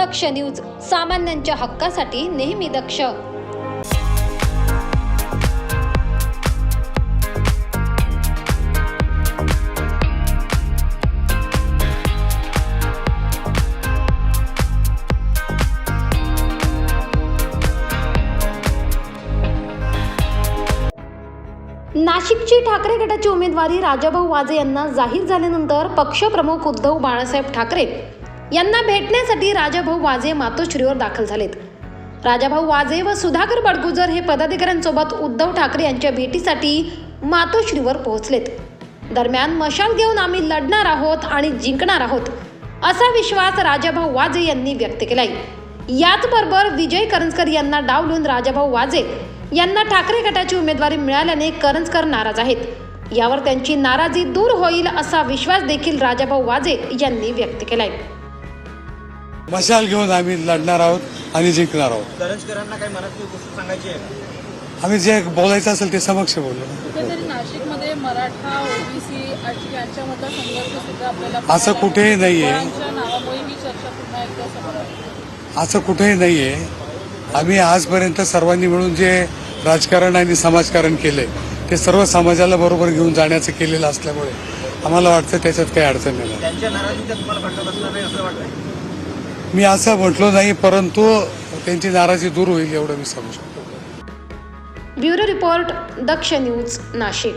दक्ष news सामान्यांच्या हक्कासाठी नेहमी दक्ष. नाशिकची ठाकरे गटाची उमेदवारी राजाभाऊ वाजे यांना जाहीर झाल्यानंतर पक्षप्रमुख उद्धव बाळासाहेब ठाकरे यांना भेटण्यासाठी राजाभाऊ वाजे मातोश्रीवर दाखल झालेत. राजाभाऊ वाजे व सुधाकर बडगुजर हे पदाधिकाऱ्यांसोबत उद्धव ठाकरे यांच्या भेटीसाठी मातोश्रीवर पोहोचलेत. दरम्यान मशाल घेऊन आम्ही लढणार आहोत आणि जिंकणार आहोत असा विश्वास राजाभाऊ वाजे यांनी व्यक्त केलाय. याचबरोबर विजय करंजकर यांना डावलून राजाभाऊ वाजे यांना ठाकरे गटाची उमेदवारी मिळाल्याने करंजकर नाराज आहेत. यावर त्यांची नाराजी दूर होईल असा विश्वास देखील राजाभाऊ वाजे यांनी व्यक्त केलाय. मशाल घेऊन आम्ही लढणार आहोत आणि जिंकणार आहोत. करंजकरांना काही मनातली गोष्ट सांगायची आहे का? आम्ही जे बोलायचं असेल ते समक्ष बोलू. कुठेतरी नाशिकमध्ये मराठा ओबीसी यांच्यामधला संघर्ष सुद्धा आपल्याला असं कुठेही नाहीये. मुलांच्या नावामुळे ही चर्चा पुन्हा एकदा समोर आली. असं कुठेही नाही आहे आम्ही आजपर्यंत सर्वांनी मिळून जे राजकारण आणि समाजकारण केलंय ते सर्व समाजाला बरोबर घेऊन जाण्याचं केलेलं असल्यामुळे आम्हाला वाटतं त्याच्यात काही अडचण नाही. त्यांच्या नाराजीच्या तुम्हाला फटका बसणार नाही असं वाटतंय? मी असं म्हटलो नाही परंतु त्यांची नाराजी दूर होईल एवढं मी सांगू शकतो. Bureau report Daksh news Nashik.